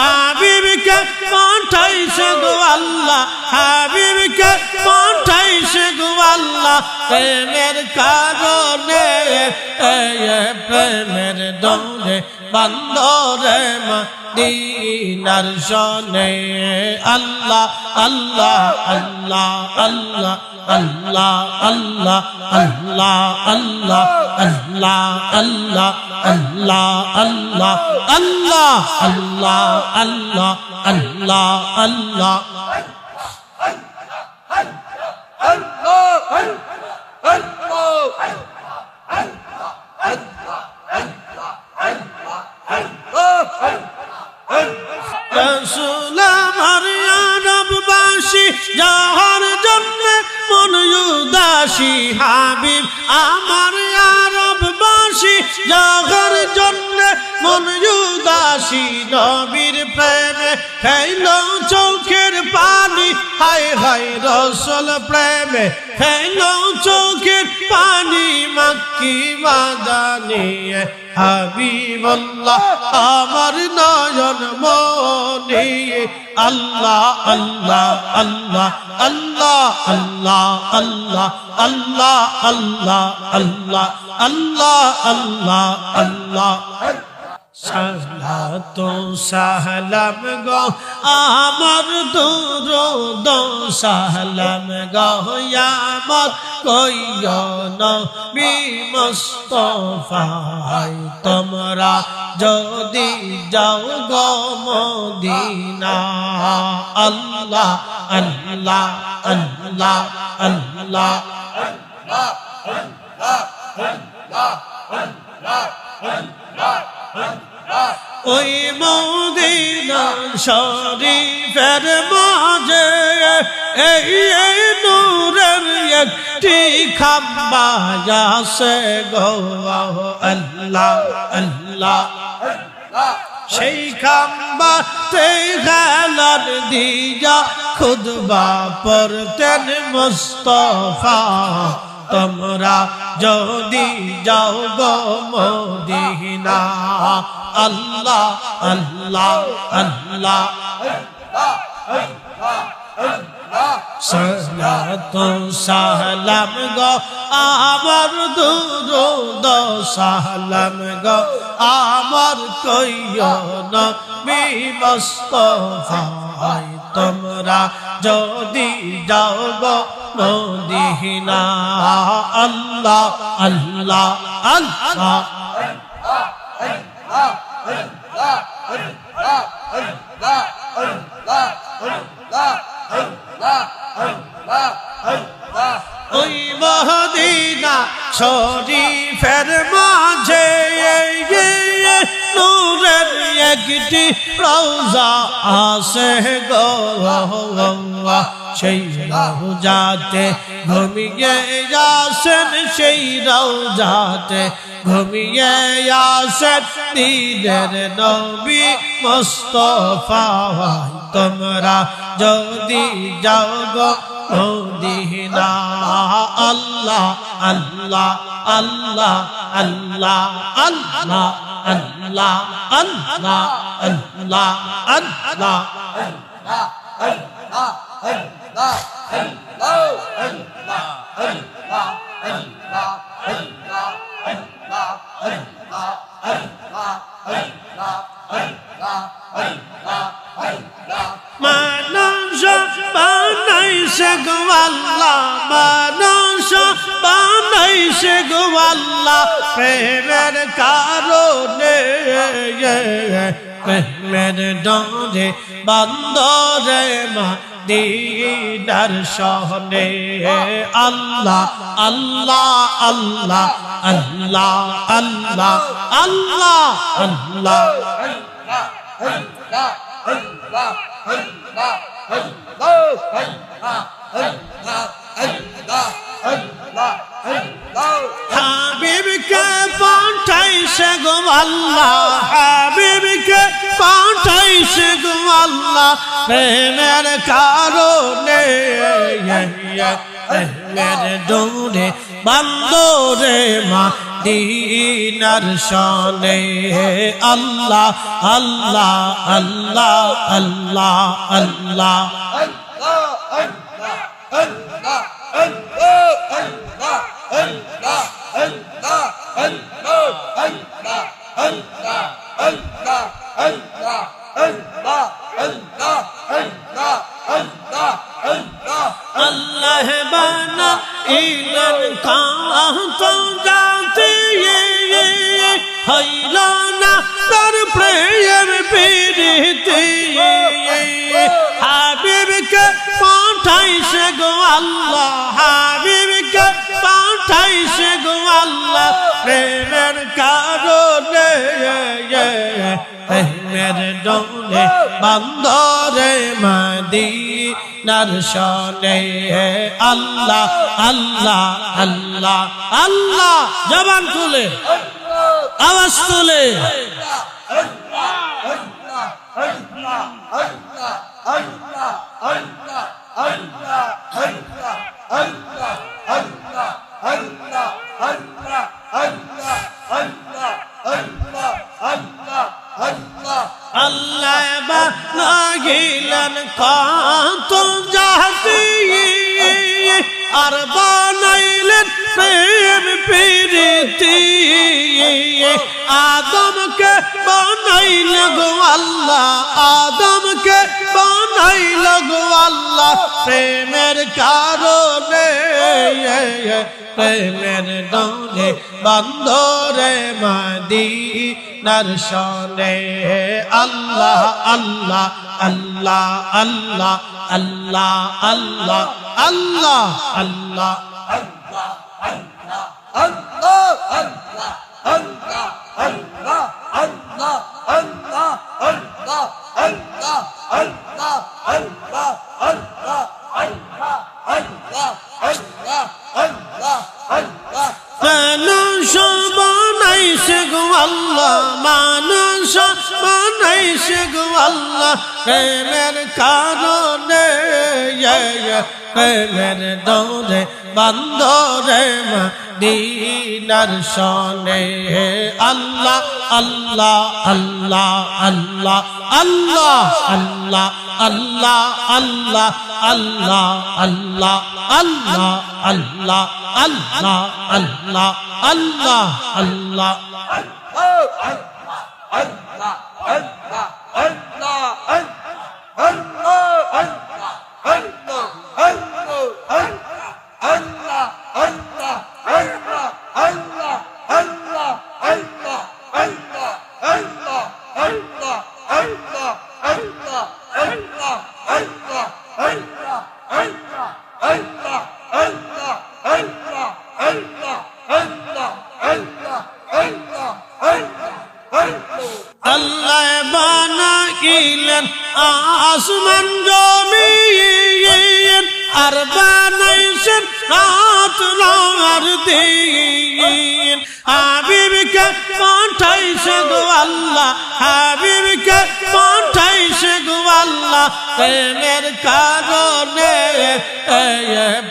হাবিবকে পাঠাইছে গো আল্লাহ হাবিবকে পাঠাইছে গো আল্লাহ। প্রেমের কারণে প্রেমের দৌড়ে বান্দরে মদিনার শনে আল্লাহ আল্লাহ আল্লাহ আল্লাহ আল্লাহ আল্লাহ আল্লাহ আল্লাহ আল্লাহ আল্লাহ আল্লাহ আল্লাহ আল্লাহ আল্লাহ আল্লাহ আল্লাহ আল্লাহ রসুল আমার রববাসী, যাহার জন্য মন উদাসী, হাবিব আমার রববাসী, যাহার জন্য মন উদাসী, নবীর প্রেমে খাইল চোখের পানি, হায় হায় রসল প্রেমে খাইল চোখের পানি মাক্কি বাদানিয়ে হাবিবল্লাহ আমার নয়ন মনি আল্লাহ আল্লাহ আল্লাহ আল্লাহ আল্লাহ আল্লাহ আল্লাহ আল্লাহ আল্লাহ আল্লাহ আল্লাহ আল্লাহ সালাত, সালাম গো, আমার দুরুদ সালাম গো আমার কইয় নবী মুস্তফাই তোমরা যদি যাও গো মদিনা। আল্লাহ আল্লাহ আল্লাহ আল্লাহ। ওই মদিনা শরীফের মাঝে এই এই নূরের একটি খাম্বা যাসে গো, আল্লাহ আল্লাহ। সেই খাম্বাতে গেলার দিয়া খুদবা পড়তেন মুস্তফা। তোমরা যদি যাও গো মদিনা আল্লাহ আল্লাহ আল্লাহ। সালাম গো আমার দুরুদ সালাম গো আমার কইয় নবী মুস্তফাই তোমরা যদি যাও গো মদিনা আল্লাহ আল্লাহ আল্লাহ ওই মহদিনা শরীফের মাঝে নূরের একটি রওজা আসে গো। সেই রওজাতে ঘুমিয়ে আসেন, সেই রওজাতে ঘুমিয়ে আসেন। দিনের নবী মুস্তফা, তোমরা যদি যাও গো মদিনা, আল্লাহ আল্লাহ আল্লাহ আল্লাহ আল্লাহ। আল্লাহ আল্লাহ আল্লাহ আল্লাহ মানুষ বানাইছে গো আল্লাহ মানুষ বানাইছে গো আল্লাহ প্রেমের প্রেমের ডরে বন্দরে মা দিদার সহনে আল্লাহ আল্লাহ আল্লাহ আল্লাহ আল্লাহ আল্লাহ আল্লাহ হাবিবকে পাঠাইছে গো আল্লাহ, হাবিবকে পাঠাইছে গো আল্লাহ, প্রেমের কারণে, প্রেমের দৌড়ে বান্দরে মা দিনার শনে আল্লাহ আল্লাহ আল্লাহ। আল্লাহ আল্লাহ আল্লাহ। আল্লাহ বানা ইলাল কাহতন জাতি হইল না তার প্রেয়ের পিড়িতে হাবিবকে পাঠাইছে গো আল্লাহ, হাবিবকে পাঠাইছে গো আল্লাহ। প্রেমের কারণে প্রেমের ডোলে বন্দরে মাদি নরসনে আল্লাহ আল্লাহ আল্লাহ আল্লাহ। জবান তুলে আওয়াজ তুলে। আল্লাহ আল্লাহ আল্লাহ বানাইলেন কত জাতি আর বানাইলেন প্রেম প্রীতি আদমকে বানাইল গো আল্লাহ আদমকে প্রেমের কারণে, প্রেমের ডনে বন্দরে মাদি নরসনে আল্লাহ আল্লাহ আল্লাহ আল্লাহ আল্লাহ আল্লাহ আল্লাহ আল্লাহ। বানাইছে গো আল্লাহ প্রেমের কারণে প্রেমের দৌড়ে বন্দরে দিনার সনে আল্লাহ আল্লাহ আল্লাহ আল্লাহ আল্লাহ আল্লাহ আল্লাহ আল্লাহ আল্লাহ আল্লাহ আল্লাহ আল্লাহ আল্লাহ আল্লাহ আল্লাহ আল্লাহ আল্লাহ বানাইলেন আসমান জমিন আর বানাইছেন রাত আর দিন হাবিবকে পাঠাইছে গো আল্লাহ হাবিবকে পাঠাইছে গো আল্লাহ। প্রেমের কারণে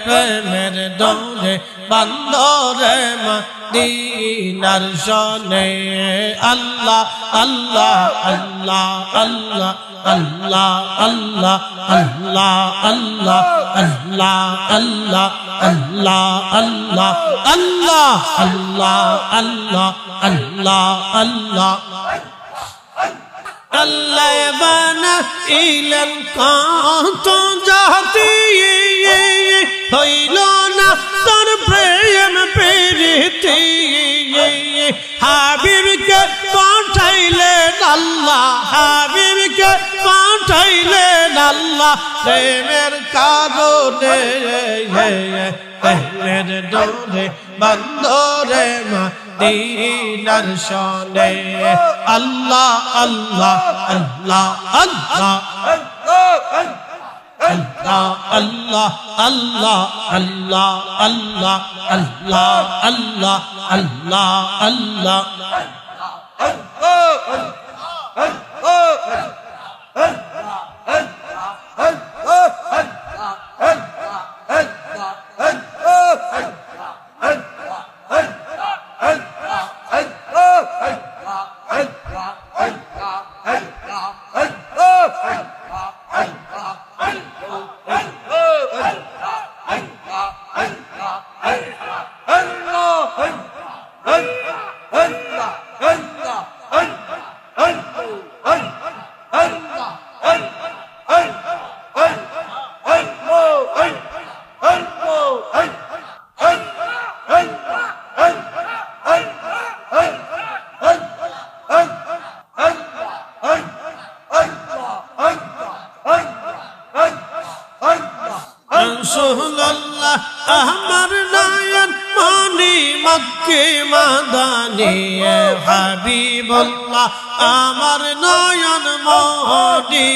প্রেমের দৌড়ে বন্দরে মদিনার সনে আল্লাহ আল্লাহ আল্লাহ আল্লাহ আল্লাহ আল্লাহ আল্লাহ আল্লাহ আল্লাহ আল্লাহ আল্লাহ আল্লাহ আল্লাহ আল্লাহ আল্লাহ আল্লাহ আল্লাহ আল্লাহ বানা ইলেন কত জাতি? হইল না তোর প্রেম প্রীতি। হাবিবকে পাঠাইলেন আল্লাহ, হাবিবকে পাঠাইলেন আল্লাহ। প্রেমের কারণে, প্রেমের ডোরে বন্দরে মদিনার সনে আল্লাহ আল্লাহ আল্লাহ আল্লাহ। আল্লাহ আল্লাহ আল্লাহ আল্লাহ আল্লাহ আল্লাহ আল্লাহ আল্লাহ আল্লাহ। হাবিবুল্লাহ, আমার নয়ন মনি।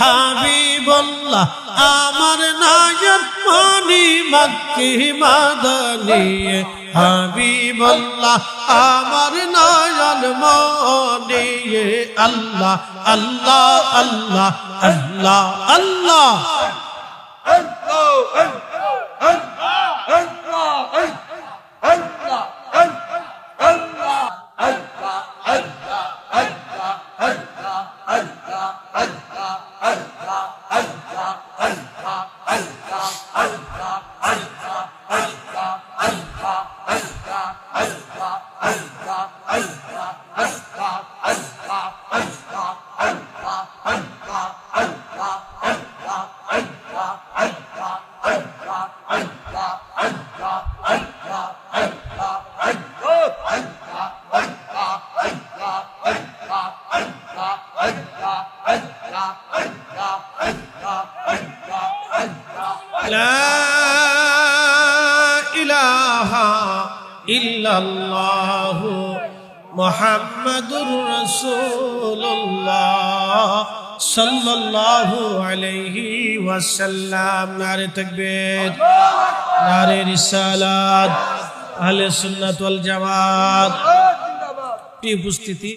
হাবিবুল্লাহ, আমার নয়ন মনি মক্কে মাদানি। হাবিবুল্লাহ, আমার নয়ন মনি। আল্লাহ আল্লাহ আল্লাহ আল্লাহ আল্লাহ। ইল্লাল্লাহ মুহাম্মাদুর রাসূলুল্লাহ সাল্লাল্লাহু আলাইহি ওয়াসাল্লাম। নারে তাকবীর নারে রিসালাত আহলে সুন্নাত ওয়াল জামাত। উপস্থিতি